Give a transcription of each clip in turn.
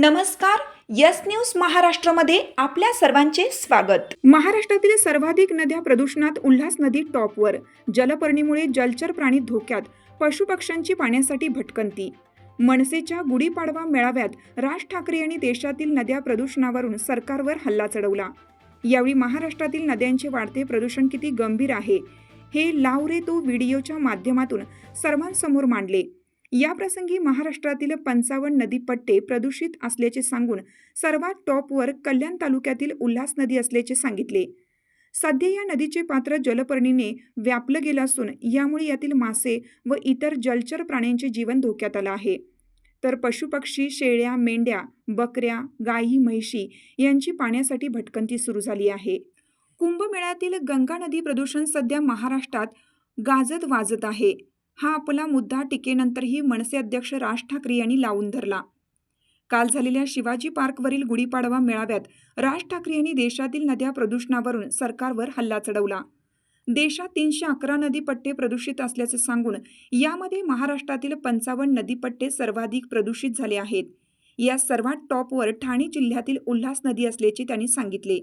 नमस्कार yes news महाराष्ट्रामध्ये आपल्या सर्वांचे स्वागत. महाराष्ट्रातील सर्वाधिक नद्या प्रदूषणात उल्हास नदी टॉपवर जलपर्णीमुळे जलचर प्राणी धोक्यात पशुपक्ष्यांची पाण्यासाठी भटकंती. मनसेच्या गुढीपाडवा मेळाव्यात राज ठाकरे यांनी देशातील नद्या प्रदूषणावरून सरकारवर हल्ला चढवला. यावेळी महाराष्ट्रातील नद्यांचे वाढते प्रदूषण किती गंभीर आहे हे लाव रे तो व्हिडिओच्या माध्यमातून सर्वांसमोर मांडले. याप्रसंगी महाराष्ट्रातील पंचावन्न नदीपट्टे प्रदूषित असल्याचे सांगून सर्वात टॉपवर कल्याण तालुक्यातील उल्हास नदी असल्याचे सांगितले. सध्या या नदीचे पात्र जलपर्णीने व्यापलं गेलं असून यामुळे यातील मासे व इतर जलचर प्राण्यांचे जीवन धोक्यात आलं आहे. तर पशुपक्षी शेळ्या मेंढ्या बकऱ्या गायी म्हैशी यांची पाण्यासाठी भटकंती सुरू झाली आहे. कुंभमेळ्यातील गंगा नदी प्रदूषण सध्या महाराष्ट्रात गाजत वाजत आहे. हा आपला मुद्दा टीकेनंतरही मनसे अध्यक्ष राज ठाकरे यांनी लावून धरला. काल झालेल्या शिवाजी पार्कवरील गुढीपाडवा मेळाव्यात राज ठाकरे यांनी देशातील नद्या प्रदूषणावरून सरकारवर हल्ला चढवला. देशात तीनशे अकरा नदीपट्टे प्रदूषित असल्याचं सांगून यामध्ये महाराष्ट्रातील पंचावन्न नदीपट्टे सर्वाधिक प्रदूषित झाले आहेत. या सर्वात टॉपवर ठाणे जिल्ह्यातील उल्हास नदी असल्याचे त्यांनी सांगितले.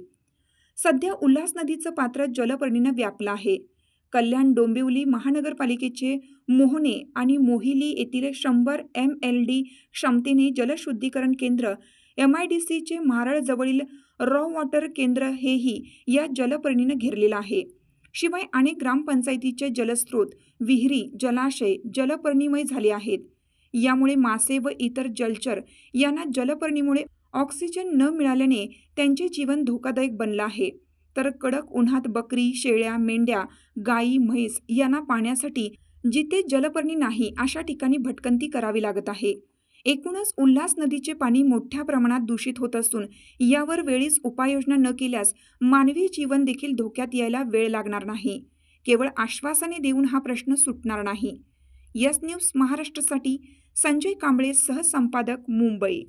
सध्या उल्हास नदीचं पात्र जलपर्णीनं व्यापलं आहे. कल्याण डोंबिवली महानगरपालिकेचे मोहने आणि मोहिली येथील शंभर एम एल डी क्षमतेने जलशुद्धीकरण केंद्र एम आय डी सीचे मारळजवळील रॉ वॉटर केंद्र हेही या जलपर्णीनं घेरलेलं आहे. शिवाय अनेक ग्रामपंचायतीचे जलस्रोत विहिरी जलाशय जलपर्णीमय झाले आहेत. यामुळे मासे व इतर जलचर यांना जलपर्णीमुळे ऑक्सिजन न मिळाल्याने त्यांचे जीवन धोकादायक बनलं आहे. तर कडक उन्हात बकरी शेळ्या मेंढ्या गाई म्हैस यांना पाण्यासाठी जिथे जलपर्णी नाही अशा ठिकाणी भटकंती करावी लागत आहे. एकूणच उल्हास नदीचे पाणी मोठ्या प्रमाणात दूषित होत असून यावर वेळीच उपाययोजना न केल्यास मानवी जीवन देखील धोक्यात यायला वेळ लागणार नाही. केवळ आश्वासने देऊन हा प्रश्न सुटणार नाही. यस न्यूज महाराष्ट्रासाठी संजय कांबळे सहसंपादक मुंबई.